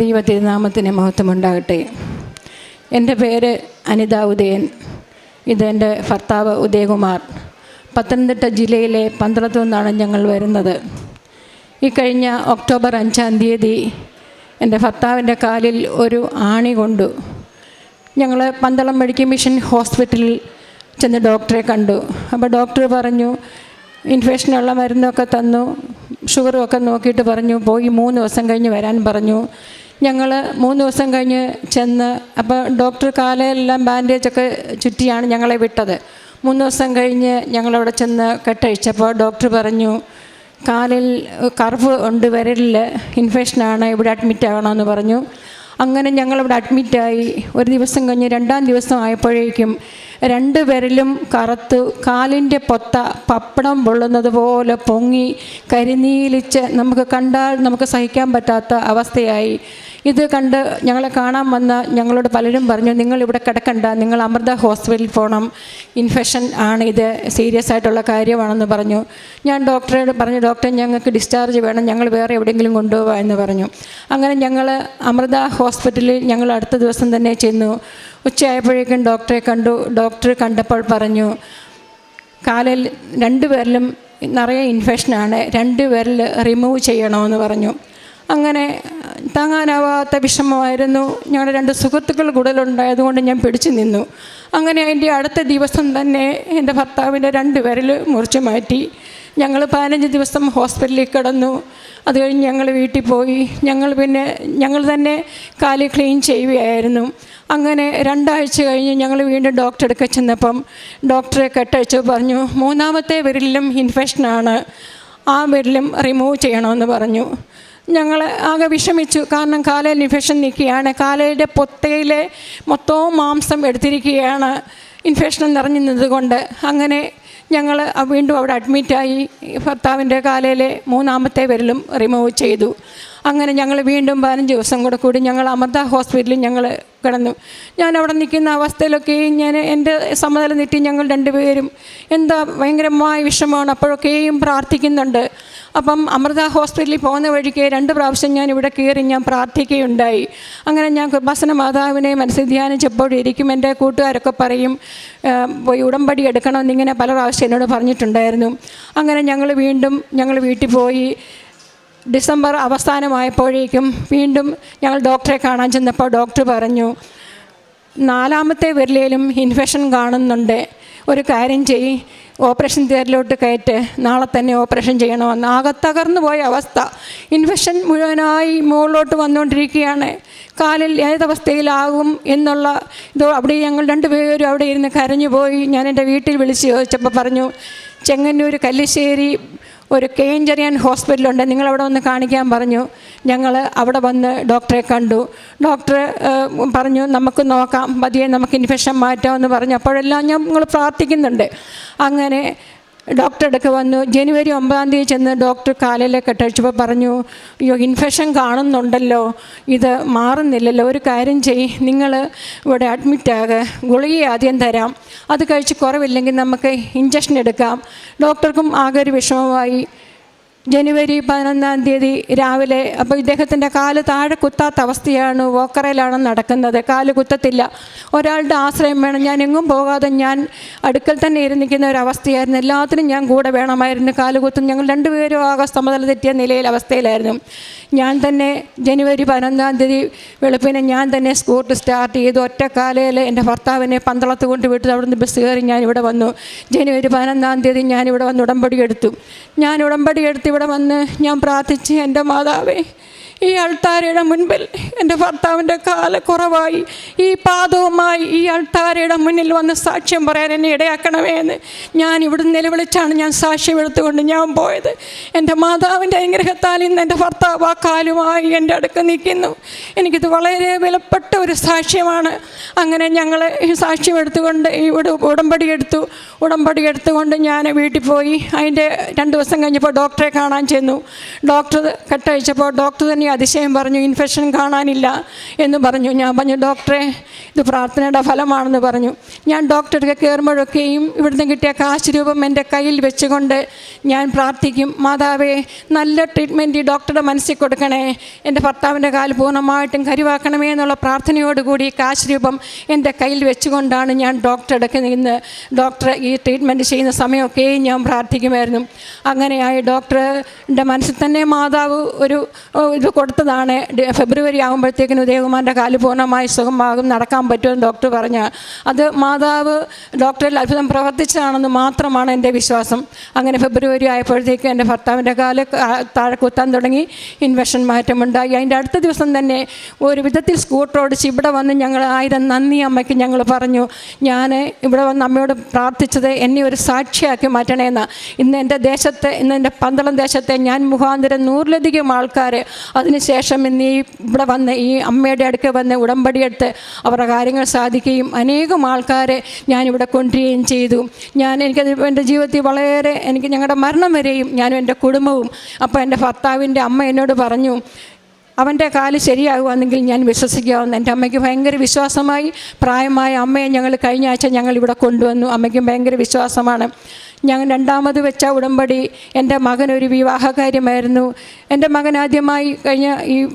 ദൈവ തിരുനാമത്തിന് മഹത്വമുണ്ടാകട്ടെ. എന്റെ പേര് അനിത ഉദയൻ. ഇതെന്റെ ഭർത്താവ് ഉദയകുമാർ. പത്തനംതിട്ട ജില്ലയിലെ പന്ത്രണ്ടു നിന്നാണ് ഞങ്ങൾ വരുന്നത്. ഈ കഴിഞ്ഞ ഒക്ടോബർ അഞ്ചാം തീയതി എന്റെ ഭർത്താവിന്റെ കാലിൽ ഒരു ആണി കൊണ്ടു. ഞങ്ങൾ പന്തളം മെഡിക്കൽ മിഷൻ ഹോസ്പിറ്റലിൽ ചെന്ന് ഡോക്ടറെ കണ്ടു. അപ്പോൾ ഡോക്ടർ പറഞ്ഞു ഇൻഫെക്ഷനുള്ള മരുന്നൊക്കെ തന്നു ഷുഗറും ഒക്കെ നോക്കിയിട്ട് പറഞ്ഞു പോയി മൂന്ന് ദിവസം കഴിഞ്ഞ് വരാൻ പറഞ്ഞു. ഞങ്ങൾ മൂന്ന് ദിവസം കഴിഞ്ഞ് ചെന്ന് അപ്പോൾ ഡോക്ടർ കാലെല്ലാം ബാൻഡേജൊക്കെ ചുറ്റിയാണ് ഞങ്ങളെ വിട്ടത്. മൂന്ന് ദിവസം കഴിഞ്ഞ് ഞങ്ങളവിടെ ചെന്ന് കെട്ടഴിച്ചപ്പോൾ ഡോക്ടർ പറഞ്ഞു കാലിൽ കർവ് ഉണ്ട് വിരലിൽ ഇൻഫെക്ഷനാണ് ഇവിടെ അഡ്മിറ്റ് ആകണമെന്ന് പറഞ്ഞു. അങ്ങനെ ഞങ്ങളിവിടെ അഡ്മിറ്റായി ഒരു ദിവസം കഴിഞ്ഞ് രണ്ടാം ദിവസം ആയപ്പോഴേക്കും രണ്ട് വിരലും കറുത്തു കാലിന്റെ പൊത്ത പപ്പടം പൊള്ളുന്നത് പോലെ പൊങ്ങി കരിനീലിച്ച് നമുക്ക് കണ്ടാൽ നമുക്ക് സഹിക്കാൻ പറ്റാത്ത അവസ്ഥയായി. ഇത് കണ്ട് ഞങ്ങളെ കാണാൻ വന്ന ഞങ്ങളോട് പലരും പറഞ്ഞു നിങ്ങൾ ഇവിടെ കിടക്കണ്ട നിങ്ങൾ അമൃത ഹോസ്പിറ്റലിൽ പോകണം ഇൻഫെക്ഷൻ ആണ് ഇത് സീരിയസ് ആയിട്ടുള്ള കാര്യമാണെന്ന് പറഞ്ഞു. ഞാൻ ഡോക്ടറോട് പറഞ്ഞു ഡോക്ടറെ ഞങ്ങൾക്ക് ഡിസ്ചാർജ് വേണം ഞങ്ങൾ വേറെ എവിടെയെങ്കിലും കൊണ്ടുപോകാം എന്ന് പറഞ്ഞു. അങ്ങനെ ഞങ്ങൾ അമൃത ഹോസ്പിറ്റലിൽ ഞങ്ങൾ അടുത്ത ദിവസം തന്നെ ചെന്നു. ഉച്ചയായപ്പോഴേക്കും ഡോക്ടറെ കണ്ടു. ഡോക്ടർ കണ്ടപ്പോൾ പറഞ്ഞു കാലിൽ രണ്ട് പേരിലും നിറയെ ഇൻഫെക്ഷനാണ് രണ്ട് പേരിൽ റിമൂവ് ചെയ്യണമെന്ന് പറഞ്ഞു. അങ്ങനെ താങ്ങാനാവാത്ത വിഷമമായിരുന്നു. ഞങ്ങളുടെ രണ്ട് സുഹൃത്തുക്കൾ കൂടുതലുണ്ടായതുകൊണ്ട് ഞാൻ പിടിച്ചു നിന്നു. അങ്ങനെ അതിന്റെ അടുത്ത ദിവസം തന്നെ എന്റെ ഭർത്താവിന്റെ രണ്ട് വിരൽ മുറിച്ച് മാറ്റി. ഞങ്ങൾ പതിനഞ്ച് ദിവസം ഹോസ്പിറ്റലിൽ കിടന്നു. അത് കഴിഞ്ഞ് ഞങ്ങൾ വീട്ടിൽ പോയി. ഞങ്ങൾ പിന്നെ ഞങ്ങൾ തന്നെ കാൽ ക്ലീൻ ചെയ്യുകയായിരുന്നു. അങ്ങനെ രണ്ടാഴ്ച കഴിഞ്ഞ് ഞങ്ങൾ വീണ്ടും ഡോക്ടറെ അടുക്ക ചെന്നപ്പം ഡോക്ടറെ കെട്ടയച്ചു പറഞ്ഞു മൂന്നാമത്തെ വിരലിലും ഇൻഫെക്ഷനാണ് ആ വിരലും റിമൂവ് ചെയ്യണമെന്ന് പറഞ്ഞു. ഞങ്ങൾ ആകെ വിഷമിച്ചു. കാരണം കാലയിൽ ഇൻഫെക്ഷൻ നിൽക്കുകയാണ്. കാലയുടെ പൊത്തയിലെ മൊത്തവും മാംസം എടുത്തിരിക്കുകയാണ്. ഇൻഫെക്ഷൻ നിറഞ്ഞു നിന്നതുകൊണ്ട് അങ്ങനെ ഞങ്ങൾ വീണ്ടും അവിടെ അഡ്മിറ്റായി ഭർത്താവിന്റെ കാലയിലെ മൂന്നാമത്തെ വിരലും റിമൂവ് ചെയ്തു. അങ്ങനെ ഞങ്ങൾ വീണ്ടും പതിനഞ്ച് ദിവസം കൂടെ കൂടി ഞങ്ങൾ അമൃത ഹോസ്പിറ്റലിൽ ഞങ്ങൾ കിടന്നു. ഞാൻ അവിടെ നിൽക്കുന്ന അവസ്ഥയിലൊക്കെ ഞാൻ എന്റെ സമ്മതം നീട്ടി ഞങ്ങൾ രണ്ടുപേരും എന്താ ഭയങ്കരമായ വിഷമമാണ്. അപ്പോഴൊക്കെയും പ്രാർത്ഥിക്കുന്നുണ്ട്. അപ്പം അമൃത ഹോസ്പിറ്റലിൽ പോകുന്ന വഴിക്ക് രണ്ട് പ്രാവശ്യം ഞാൻ ഇവിടെ കയറി ഞാൻ പ്രാർത്ഥിക്കുകയുണ്ടായി. അങ്ങനെ ഞാൻ കൃപാസന മാതാവിനെ മനസ്സിൽ ധ്യാനിച്ചപ്പോഴിരിക്കും എന്റെ കൂട്ടുകാരൊക്കെ പറയും "ആ, പോയി ഉടമ്പടി എടുക്കണമെന്നിങ്ങനെ പല പ്രാവശ്യം എന്നോട് പറഞ്ഞിട്ടുണ്ടായിരുന്നു. അങ്ങനെ ഞങ്ങൾ വീണ്ടും ഞങ്ങൾ വീട്ടിൽ പോയി. ഡിസംബർ അവസാനമായപ്പോഴേക്കും വീണ്ടും ഞങ്ങൾ ഡോക്ടറെ കാണാൻ ചെന്നപ്പോൾ ഡോക്ടർ പറഞ്ഞു നാലാമത്തെ വിരലിലും ഇൻഫെക്ഷൻ കാണുന്നുണ്ട്. ഒരു കാര്യം ചെയ്യ് ഓപ്പറേഷൻ തിയറിലോട്ട് കയറ്റ്. നാളെ തന്നെ ഓപ്പറേഷൻ ചെയ്യണമെന്ന്. ആകെ തകർന്നു പോയ അവസ്ഥ. ഇൻഫെക്ഷൻ മുഴുവനായി മുകളിലോട്ട് വന്നുകൊണ്ടിരിക്കുകയാണ്. കാലിൽ ഏതവസ്ഥയിലാകും എന്നുള്ള ഇത് അവിടെ ഞങ്ങൾ രണ്ടുപേരും അവിടെ ഇരുന്ന് കരഞ്ഞു പോയി ഞാൻ എന്റെ വീട്ടിൽ വിളിച്ച് ചോദിച്ചപ്പോൾ പറഞ്ഞു ചെങ്ങന്നൂർ കല്ലിശ്ശേരി ഒരു കേഞ്ചറിയൻ ഹോസ്പിറ്റലുണ്ട് നിങ്ങളവിടെ വന്ന് കാണിക്കാൻ പറഞ്ഞു. ഞങ്ങൾ അവിടെ വന്ന് ഡോക്ടറെ കണ്ടു. ഡോക്ടർ പറഞ്ഞു നമുക്ക് നോക്കാം. പതിയെ നമുക്ക് ഇൻഫെക്ഷൻ മാറ്റാമെന്ന് പറഞ്ഞു. അപ്പോഴെല്ലാം ഞങ്ങൾ പ്രാർത്ഥിക്കുന്നുണ്ട്. അങ്ങനെ ഡോക്ടറെ അടുക്ക വന്നു. ജനുവരി ഒമ്പതാം തീയതി ചെന്ന് ഡോക്ടർ കാലിലെ കെട്ടഴിച്ചപ്പോൾ പറഞ്ഞു അയ്യോ ഇൻഫെക്ഷൻ കാണുന്നുണ്ടല്ലോ. ഇത് മാറുന്നില്ലല്ലോ. ഒരു കാര്യം ചെയ് നിങ്ങൾ ഇവിടെ അഡ്മിറ്റ് ആകുക ഗുളിക ആദ്യം തരാം. അത് കഴിച്ച് കുറവില്ലെങ്കിൽ നമുക്ക് ഇഞ്ചക്ഷൻ എടുക്കാം. ഡോക്ടർക്കും ആകെ ഒരു വിഷമമായി. ജനുവരി പതിനൊന്നാം തീയതി രാവിലെ അപ്പോൾ ഇദ്ദേഹത്തിന്റെ കാൽ താഴെ കുത്താത്ത അവസ്ഥയാണ് വോക്കറയിലാണ് നടക്കുന്നത്. കാൽ കുത്തത്തില്ല. ഒരാളുടെ ആശ്രയം വേണം. ഞാൻ എങ്ങും പോകാതെ ഞാൻ അടുക്കൽ തന്നെ ഇരുന്നിരിക്കുന്ന ഒരു അവസ്ഥയായിരുന്നു. എല്ലാത്തിനും ഞാൻ കൂടെ വേണമായിരുന്നു. കാലുകുത്തും ഞങ്ങൾ രണ്ടുപേരും ആകെ സമതല തെറ്റിയ നിലയിൽ അവസ്ഥയിലായിരുന്നു. ഞാൻ തന്നെ ജനുവരി പതിനൊന്നാം തീയതി വെളുപ്പിനെ ഞാൻ തന്നെ സ്കൂട്ടർ സ്റ്റാർട്ട് ചെയ്തു. ഒറ്റ കാലയിൽ എന്റെ ഭർത്താവിനെ പന്തളത്ത് കൊണ്ട് വിട്ടു അവിടുന്ന് ബസ് കയറി ഞാൻ ഇവിടെ വന്നു. ജനുവരി പതിനൊന്നാം തീയതി ഞാൻ ഇവിടെ വന്ന് ഉടമ്പടി എടുത്തു. ഞാൻ ഉടമ്പടി എടുത്ത് ഇവിടെ വന്ന് ഞാൻ പ്രാർത്ഥിച്ച് എന്റെ മാതാവേ ഈ അൾത്താരയുടെ മുൻപിൽ എന്റെ ഭർത്താവിന്റെ കാല കുറവായി. ഈ പാദവുമായി ഈ അൾത്താരയുടെ മുന്നിൽ വന്ന് സാക്ഷ്യം പറയാൻ എന്നെ ഇടയാക്കണമേ എന്ന് ഞാൻ ഇവിടെ നിലവിളിച്ചാണ് ഞാൻ സാക്ഷ്യം എടുത്തുകൊണ്ട് ഞാൻ പോയത്. എന്റെ മാതാവിന്റെ അനുഗ്രഹത്താൽ ഇന്ന് എന്റെ ഭർത്താവ് ആ കാലുമായി എന്റെ അടുക്ക് നിൽക്കുന്നു. എനിക്കിത് വളരെ വിലപ്പെട്ട ഒരു സാക്ഷ്യമാണ്. അങ്ങനെ ഞങ്ങൾ ഈ സാക്ഷ്യം എടുത്തുകൊണ്ട് ഇവിടെ ഉടമ്പടി എടുത്തു. ഉടമ്പടി എടുത്തുകൊണ്ട് ഞാൻ വീട്ടിൽ പോയി. അതിന്റെ രണ്ട് ദിവസം കഴിഞ്ഞപ്പോൾ ഡോക്ടറെ കാണാൻ ചെന്നു. ഡോക്ടർ കെട്ടഴിച്ചപ്പോൾ ഡോക്ടർ തന്നെ അതിശയം പറഞ്ഞു ഇൻഫെക്ഷൻ കാണാനില്ല എന്ന് പറഞ്ഞു. ഞാൻ പറഞ്ഞു ഡോക്ടറെ ഇത് പ്രാർത്ഥനയുടെ ഫലമാണെന്ന് പറഞ്ഞു. ഞാൻ ഡോക്ടർക്ക് കയറുമ്പോഴൊക്കെയും ഇവിടുന്ന് കിട്ടിയ കാശ് രൂപം എന്റെ കയ്യിൽ വെച്ചുകൊണ്ട് ഞാൻ പ്രാർത്ഥിക്കും. മാതാവേ നല്ല ട്രീറ്റ്മെന്റ് ഡോക്ടറുടെ മനസ്സിൽ കൊടുക്കണേ. എന്റെ ഭർത്താവിന്റെ കാൽ പൂർണമായിട്ടും കരുവാക്കണമേ എന്നുള്ള പ്രാർത്ഥനയോടുകൂടി കാശ് രൂപം എന്റെ കയ്യിൽ വെച്ചുകൊണ്ടാണ് ഞാൻ ഡോക്ടറുടെ നിന്ന് ഡോക്ടർ ഈ ട്രീറ്റ്മെന്റ് ചെയ്യുന്ന സമയമൊക്കെയും ഞാൻ പ്രാർത്ഥിക്കുമായിരുന്നു. അങ്ങനെയായി ഡോക്ടറുടെ മനസ്സിൽ തന്നെ മാതാവ് ഒരു ഇത് കൊടുത്തതാണ്. ഫെബ്രുവരി ആകുമ്പോഴത്തേക്കിനും ഉദയകുമാറിന്റെ കാൽ പൂർണമായി സുഖമാകും നടക്കാൻ പറ്റുമെന്ന് ഡോക്ടർ പറഞ്ഞു. അത് മാതാവ് ഡോക്ടറിൽ അത്ഭുതം പ്രവർത്തിച്ചതാണെന്ന് മാത്രമാണ് എന്റെ വിശ്വാസം. അങ്ങനെ ഫെബ്രുവരി ആയപ്പോഴത്തേക്ക് എന്റെ ഭർത്താവിന്റെ കാൽ താഴെ കുത്താൻ തുടങ്ങി ഇൻവെഷൻ മാറ്റമുണ്ടായി. അതിന്റെ അടുത്ത ദിവസം തന്നെ ഒരു വിധത്തിൽ സ്കൂട്ടർ ഓടിച്ച് ഇവിടെ വന്ന് ഞങ്ങൾ ആയിരം നന്ദി അമ്മയ്ക്ക് ഞങ്ങൾ പറഞ്ഞു. ഞാൻ ഇവിടെ വന്ന് അമ്മയോട് പ്രാർത്ഥിച്ചത് എന്നെ ഒരു സാക്ഷിയാക്കി മാറ്റണേന്ന്. ഇന്ന് എന്റെ ദേശത്തെ ഇന്ന് എന്റെ പന്തളം ദേശത്തെ ഞാൻ മുഖാന്തരം നൂറിലധികം ആൾക്കാർ അതിനുശേഷം ഇന്ന് ഈ ഇവിടെ വന്ന് ഈ അമ്മയുടെ അടുക്ക വന്ന് ഉടമ്പടിയെടുത്ത് അവരുടെ കാര്യങ്ങൾ സാധിക്കുകയും അനേകം ആൾക്കാരെ ഞാനിവിടെ കൊണ്ടുവരികയും ചെയ്തു. ഞാൻ എനിക്കത് എന്റെ ജീവിതത്തിൽ വളരെ എനിക്ക് ഞങ്ങളുടെ മരണം വരെയും ഞാനും എന്റെ കുടുംബവും അപ്പോൾ എന്റെ ഭർത്താവിന്റെ അമ്മ എന്നോട് പറഞ്ഞു അവന്റെ കാൽ ശരിയാകുവാണെങ്കിൽ ഞാൻ വിശ്വസിക്കാവുന്ന എന്റെ അമ്മയ്ക്ക് ഭയങ്കര വിശ്വാസമായി പ്രായമായ അമ്മയെ ഞങ്ങൾ കഴിഞ്ഞ ആഴ്ച ഞങ്ങൾ ഇവിടെ കൊണ്ടുവന്നു. അമ്മയ്ക്കും ഭയങ്കര വിശ്വാസമാണ്. ഞങ്ങൾ രണ്ടാമത് വെച്ച ഉടമ്പടി എന്റെ മകനൊരു വിവാഹ കാര്യമായിരുന്നു എന്റെ മകൻ ആദ്യമായി കഴിഞ്ഞ ഈ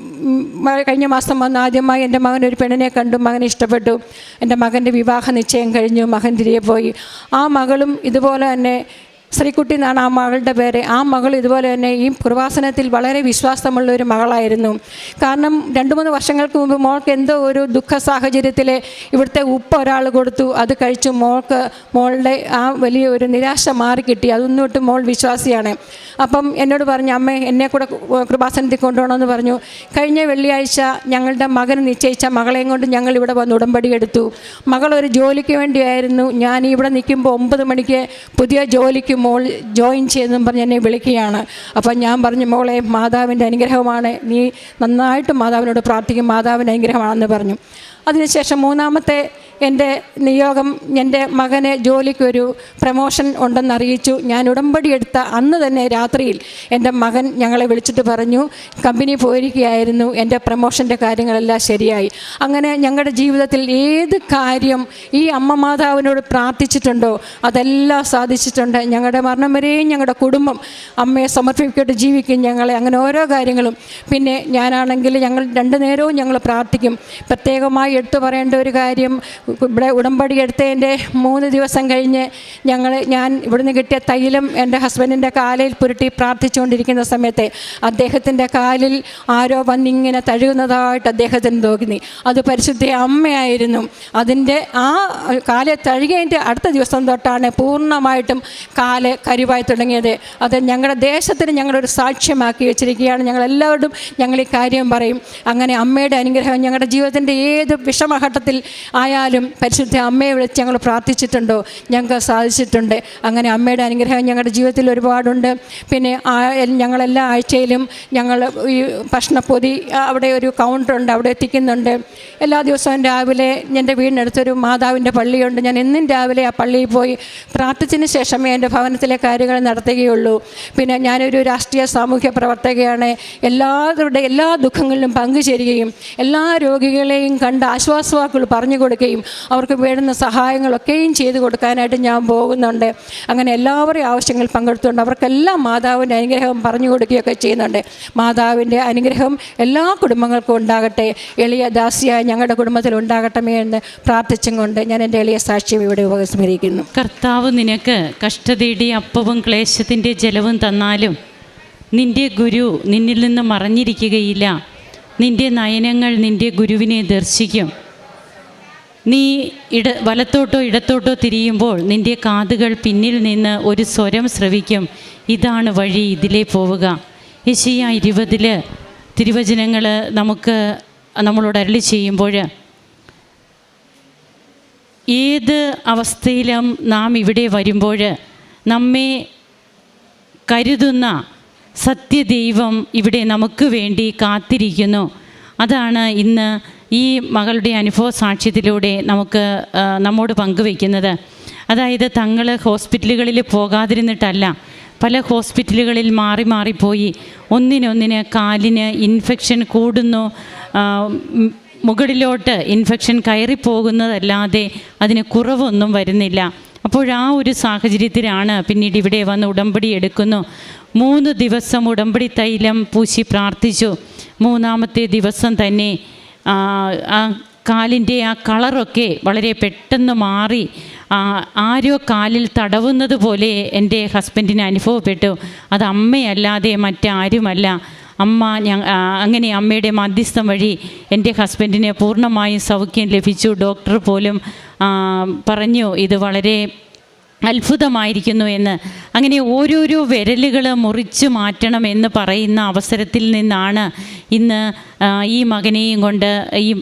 കഴിഞ്ഞ മാസം വന്ന് ആദ്യമായി എന്റെ മകൻ ഒരു പെണ്ണിനെ കണ്ടു. മകനെ ഇഷ്ടപ്പെട്ടു. എന്റെ മകന്റെ വിവാഹ നിശ്ചയം കഴിഞ്ഞു. മകൻ തിരികെ പോയി. ആ മകളും ഇതുപോലെ തന്നെ ശ്രീകുട്ടി എന്നാണ് ആ മകളുടെ പേര്. ആ മകൾ ഇതുപോലെ തന്നെ ഈ പ്രവാസനത്തിൽ വളരെ വിശ്വാസമുള്ള ഒരു മകളായിരുന്നു. കാരണം രണ്ട് മൂന്ന് വർഷങ്ങൾക്ക് മുമ്പ് മോൾക്ക് എന്തോ ഒരു ദുഃഖ സാഹചര്യത്തിൽ ഇവിടുത്തെ ഉപ്പ് ഒരാൾ കൊടുത്തു. അത് കഴിച്ചു മോൾക്ക് മോളുടെ ആ വലിയ ഒരു നിരാശ മാറിക്കിട്ടി അതൊന്നും മോൾ വിശ്വാസിയാണ്. അപ്പം എന്നോട് പറഞ്ഞു അമ്മ എന്നെ കൂടെ കൃപാസനത്തിൽ കൊണ്ടുപോകണമെന്ന് പറഞ്ഞു. കഴിഞ്ഞ വെള്ളിയാഴ്ച ഞങ്ങളുടെ മകൻ നിശ്ചയിച്ച മകളെയും കൊണ്ട് ഞങ്ങൾ ഇവിടെ വന്ന് ഉടമ്പടി എടുത്തു. മകൾ ഒരു ജോലിക്ക് വേണ്ടിയായിരുന്നു. ഞാൻ ഇവിടെ നിൽക്കുമ്പോൾ ഒമ്പത് മണിക്ക് പുതിയ ജോലിക്ക് മോൾ ജോയിൻ ചെയ്തെന്നും പറഞ്ഞ് എന്നെ വിളിക്കുകയാണ്. അപ്പം ഞാൻ പറഞ്ഞു മോളെ മാതാവിന്റെ അനുഗ്രഹമാണ്. നീ നന്നായിട്ട് മാതാവിനോട് പ്രാർത്ഥിക്കും. മാതാവിന്റെ അനുഗ്രഹമാണെന്ന് പറഞ്ഞു. അതിനുശേഷം മൂന്നാമത്തെ എന്റെ നിയോഗം എന്റെ മകന് ജോലിക്കൊരു പ്രമോഷൻ ഉണ്ടെന്ന് അറിയിച്ചു ഞാൻ ഉടമ്പടി എടുത്ത അന്ന് തന്നെ രാത്രിയിൽ എന്റെ മകൻ ഞങ്ങളെ വിളിച്ചിട്ട് പറഞ്ഞു കമ്പനി പോയിരിക്കുകയായിരുന്നു എന്റെ പ്രമോഷന്റെ കാര്യങ്ങളെല്ലാം ശരിയായി. അങ്ങനെ ഞങ്ങളുടെ ജീവിതത്തിൽ ഏത് കാര്യം ഈ അമ്മ മാതാവിനോട് പ്രാർത്ഥിച്ചിട്ടുണ്ടോ അതെല്ലാം സാധിച്ചിട്ടുണ്ട്. ഞങ്ങളുടെ മരണം വരെയും ഞങ്ങളുടെ കുടുംബം അമ്മയെ സമർപ്പിക്കട്ട് ജീവിക്കും ഞങ്ങളെ. അങ്ങനെ ഓരോ കാര്യങ്ങളും. പിന്നെ ഞാനാണെങ്കിൽ ഞങ്ങൾ രണ്ടു നേരവും ഞങ്ങൾ പ്രാർത്ഥിക്കും. പ്രത്യേകമായി എടുത്തു പറയേണ്ട ഒരു കാര്യം ഇവിടെ ഉടമ്പടി എടുത്തതിന്റെ മൂന്ന് ദിവസം കഴിഞ്ഞ് ഞങ്ങൾ ഞാൻ ഇവിടുന്ന് കിട്ടിയ തൈലം എന്റെ ഹസ്ബൻഡിന്റെ കാലിൽ പുരട്ടി പ്രാർത്ഥിച്ചുകൊണ്ടിരിക്കുന്ന സമയത്ത് അദ്ദേഹത്തിന്റെ കാലിൽ ആരോ വന്നിങ്ങനെ തഴുകുന്നതായിട്ട് അദ്ദേഹത്തിന് തോന്നി അത് പരിശുദ്ധ അമ്മയായിരുന്നു. അതിന്റെ ആ കാലെ തഴുകിയതിന്റെ അടുത്ത ദിവസം തൊട്ടാണ് പൂർണമായിട്ടും കാൽ കരിവായി തുടങ്ങിയത്. അത് ഞങ്ങളുടെ ദേശത്തിന് ഞങ്ങളൊരു സാക്ഷ്യമാക്കി വെച്ചിരിക്കുകയാണ്. ഞങ്ങളെല്ലാവരും ഞങ്ങൾ ഈ കാര്യം പറയും. അങ്ങനെ അമ്മയുടെ അനുഗ്രഹം ഞങ്ങളുടെ ജീവിതത്തിന്റെ ഏത് വിഷമഘട്ടത്തിൽ ആയാലും പരിശുദ്ധ അമ്മയെ വിളിച്ച് ഞങ്ങൾ പ്രാർത്ഥിച്ചിട്ടുണ്ടോ? ഞങ്ങൾക്ക് സാധിച്ചിട്ടുണ്ട്. അങ്ങനെ അമ്മയുടെ അനുഗ്രഹം ഞങ്ങളുടെ ജീവിതത്തിൽ ഒരുപാടുണ്ട്. പിന്നെ ഞങ്ങളെല്ലാ ആഴ്ചയിലും ഞങ്ങൾ ഈ ഭക്ഷണപ്പൊതി അവിടെ ഒരു കൗണ്ടറുണ്ട് അവിടെ എത്തിക്കുന്നുണ്ട്. എല്ലാ ദിവസവും രാവിലെ എന്റെ വീടിനടുത്തൊരു മാതാവിന്റെ പള്ളിയുണ്ട്. ഞാൻ എന്നും രാവിലെ ആ പള്ളിയിൽ പോയി പ്രാർത്ഥിച്ചതിന് ശേഷമേ എന്റെ ഭവനത്തിലെ കാര്യങ്ങൾ നടത്തുകയുള്ളൂ. പിന്നെ ഞാനൊരു രാഷ്ട്രീയ സാമൂഹ്യ പ്രവർത്തകയാണ്. എല്ലാവരുടെ എല്ലാ ദുഃഖങ്ങളിലും പങ്കുചേരുകയും എല്ലാ രോഗികളെയും കണ്ട് ആശ്വാസവാക്കുകൾ പറഞ്ഞു കൊടുക്കുകയും അവർക്ക് വേണ്ടുന്ന സഹായങ്ങളൊക്കെയും ചെയ്തു കൊടുക്കാനായിട്ട് ഞാൻ പോകുന്നുണ്ട്. അങ്ങനെ എല്ലാവരുടെയും ആവശ്യങ്ങൾ പങ്കെടുത്തുകൊണ്ട് അവർക്കെല്ലാം മാതാവിന്റെ അനുഗ്രഹം പറഞ്ഞു കൊടുക്കുകയൊക്കെ ചെയ്യുന്നുണ്ട്. മാതാവിന്റെ അനുഗ്രഹം എല്ലാ കുടുംബങ്ങൾക്കും ഉണ്ടാകട്ടെ. എളിയ ദാസിയായ ഞങ്ങളുടെ കുടുംബത്തിൽ ഉണ്ടാകട്ടമേ എന്ന് പ്രാർത്ഥിച്ചും കൊണ്ട് ഞാൻ എന്റെ എളിയ സാക്ഷ്യം ഇവിടെ ഉപസ്മരിക്കുന്നു കർത്താവ് നിനക്ക് കഷ്ടതയുടെ അപ്പവും ക്ലേശത്തിന്റെ ജലവും തന്നാലും നിന്റെ ഗുരു നിന്നിൽ നിന്ന് മറഞ്ഞിരിക്കുകയില്ല. നിന്റെ നയനങ്ങൾ നിന്റെ ഗുരുവിനെ ദർശിക്കും. നീ ഇട വലത്തോട്ടോ ഇടത്തോട്ടോ തിരിയുമ്പോൾ നിന്റെ കാതുകൾ പിന്നിൽ നിന്ന് ഒരു സ്വരം ശ്രവിക്കും ഇതാണ് വഴി ഇതിലേ പോവുക. യശിയ ഇരുപതിൽ തിരുവചനങ്ങൾ നമുക്ക് നമ്മളോട് അരളി ചെയ്യുമ്പോൾ ഏത് അവസ്ഥയിലും നാം ഇവിടെ വരുമ്പോൾ നമ്മെ കരുതുന്ന സത്യദൈവം ഇവിടെ നമുക്ക് വേണ്ടി കാത്തിരിക്കുന്നു. അതാണ് ഇന്ന് ഈ മകളുടെ അനുഭവ സാക്ഷ്യത്തിലൂടെ നമുക്ക് നമ്മോട് പങ്കുവയ്ക്കുന്നത്. അതായത് തങ്ങൾ ഹോസ്പിറ്റലുകളിൽ പോകാതിരുന്നിട്ടല്ല പല ഹോസ്പിറ്റലുകളിൽ മാറി മാറിപ്പോയി ഒന്നിനൊന്നിന് കാലിന് ഇൻഫെക്ഷൻ കൂടുന്നു മുകളിലോട്ട് ഇൻഫെക്ഷൻ കയറിപ്പോകുന്നതല്ലാതെ അതിന് കുറവൊന്നും വരുന്നില്ല. അപ്പോൾ ആ ഒരു സാഹചര്യത്തിലാണ് പിന്നീട് ഇവിടെ വന്ന് ഉടമ്പടി എടുക്കുന്നു. മൂന്ന് ദിവസം ഉടമ്പടി തൈലം പൂശി പ്രാർത്ഥിച്ചു. മൂന്നാമത്തെ ദിവസം തന്നെ ആ, കാലിന്റെ ആ കളറൊക്കെ വളരെ പെട്ടെന്ന് മാറി ആരോ കാലിൽ തടവുന്നത് പോലെ എന്റെ ഹസ്ബൻഡിന് അനുഭവപ്പെട്ടു. അത് അമ്മയല്ലാതെ മറ്റാരുമല്ല. അമ്മ അങ്ങനെ അമ്മയുടെ മധ്യസ്ഥം വഴി എന്റെ ഹസ്ബൻഡിന് പൂർണമായും സൗഖ്യം ലഭിച്ചു. ഡോക്ടർ പോലും പറഞ്ഞു ഇത് വളരെ അത്ഭുതമായിരിക്കുന്നു എന്ന്. അങ്ങനെ ഓരോരോ വിരലുകൾ മുറിച്ച് മാറ്റണം എന്ന് പറയുന്ന അവസരത്തിൽ നിന്നാണ് ഇന്ന് ഈ മകനെയും കൊണ്ട് ഈ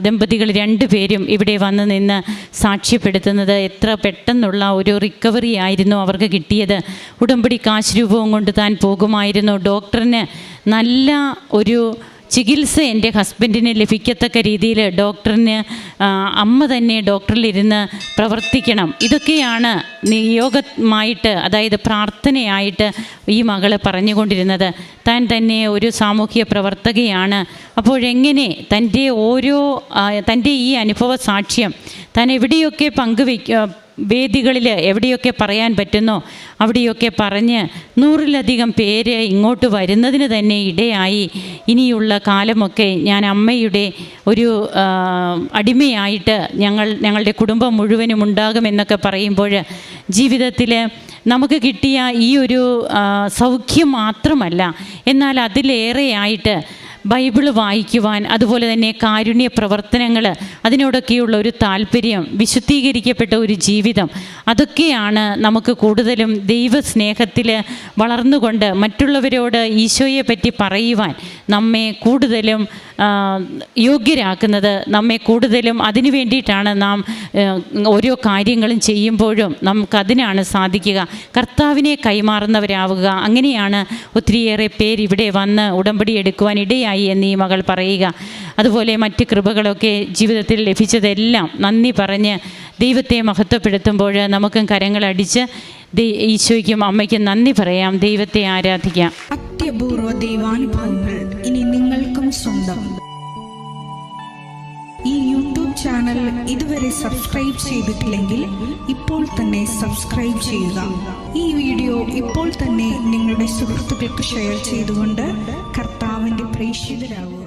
ദമ്പതികൾ രണ്ടുപേരും ഇവിടെ വന്ന് നിന്ന് സാക്ഷ്യപ്പെടുത്തുന്നത് എത്ര പെട്ടെന്നുള്ള ഒരു റിക്കവറി ആയിരുന്നു അവർക്ക് കിട്ടിയത്. ഉടമ്പടി കാശ് രൂപവും കൊണ്ട് താൻ പോകുമായിരുന്നു. ഡോക്ടറിന് നല്ല ഒരു ചികിത്സ എന്റെ ഹസ്ബൻഡിന് ലഭിക്കത്തക്ക രീതിയിൽ ഡോക്ടറിന് അമ്മ തന്നെ ഡോക്ടറിലിരുന്ന് പ്രവർത്തിക്കണം. ഇതൊക്കെയാണ് നിയോഗമായിട്ട് അതായത് പ്രാർത്ഥനയായിട്ട് ഈ മകൾ പറഞ്ഞുകൊണ്ടിരുന്നത്. താൻ തന്നെ ഒരു സാമൂഹ്യ പ്രവർത്തകയാണ്. അപ്പോഴെങ്ങനെ തന്റെ ഓരോ തന്റെ ഈ അനുഭവ സാക്ഷ്യം താൻ എവിടെയൊക്കെ പങ്കുവയ്ക്ക വേദികളിൽ എവിടെയൊക്കെ പറയാൻ പറ്റുന്നോ അവിടെയൊക്കെ പറഞ്ഞ് നൂറിലധികം പേര് ഇങ്ങോട്ട് വരുന്നതിന് തന്നെ ഇടയായി. ഇനിയുള്ള കാലമൊക്കെ ഞാൻ അമ്മയുടെ ഒരു അടിമയായിട്ട് ഞങ്ങൾ ഞങ്ങളുടെ കുടുംബം മുഴുവനും ഉണ്ടാകുമെന്നൊക്കെ പറയുമ്പോൾ ജീവിതത്തിൽ നമുക്ക് കിട്ടിയ ഈ ഒരു സൗഖ്യം മാത്രമല്ല. എന്നാൽ അതിലേറെയായിട്ട് ബൈബിൾ വായിക്കുവാൻ അതുപോലെ തന്നെ കാരുണ്യ പ്രവർത്തനങ്ങൾ അതിനോടൊക്കെയുള്ള ഒരു താല്പര്യം വിശുദ്ധീകരിക്കപ്പെട്ട ഒരു ജീവിതം അതൊക്കെയാണ് നമുക്ക് കൂടുതലും ദൈവസ്നേഹത്തിൽ വളർന്നുകൊണ്ട് മറ്റുള്ളവരോട് ഈശോയെ പറ്റി പറയുവാൻ നമ്മെ കൂടുതലും യോഗ്യരാക്കുന്നത് നമ്മെ കൂടുതലും അതിനു വേണ്ടിയിട്ടാണ് നാം ഓരോ കാര്യങ്ങളും ചെയ്യുമ്പോഴും നമുക്കതിനാണ് സാധിക്കുക. കർത്താവിനെ കൈമാറുന്നവരാവുക. അങ്ങനെയാണ് ഒത്തിരിയേറെ പേര് ഇവിടെ വന്ന് ഉടമ്പടി എടുക്കുവാൻ ഇടയായി. എന്ന് ഈ മകൾ പറയുക. അതുപോലെ മറ്റ് കൃപകളൊക്കെ ജീവിതത്തിൽ ലഭിച്ചതെല്ലാം നന്ദി പറഞ്ഞ് ദൈവത്തെ മഹത്വപ്പെടുത്തുമ്പോൾ നമുക്കും കരങ്ങളടിച്ച് ഈശോയ്ക്കും അമ്മയ്ക്കും നന്ദി പറയാം. ദൈവത്തെ ആരാധിക്കാം. അത്യപൂർവ ദൈവാനുഭവങ്ങൾ ഇനി നിങ്ങൾക്കും സ്വന്തം. ഈ യൂട്യൂബ് ചാനൽ ഇതുവരെ സബ്സ്ക്രൈബ് ചെയ്തിട്ടില്ലെങ്കിൽ ഇപ്പോൾ തന്നെ സബ്സ്ക്രൈബ് ചെയ്യുക. ഈ വീഡിയോ ഇപ്പോൾ തന്നെ നിങ്ങളുടെ സുഹൃത്തുക്കൾക്ക് ഷെയർ ചെയ്തുകൊണ്ട് കർത്താവിന്റെ പ്രേക്ഷിതരാകുക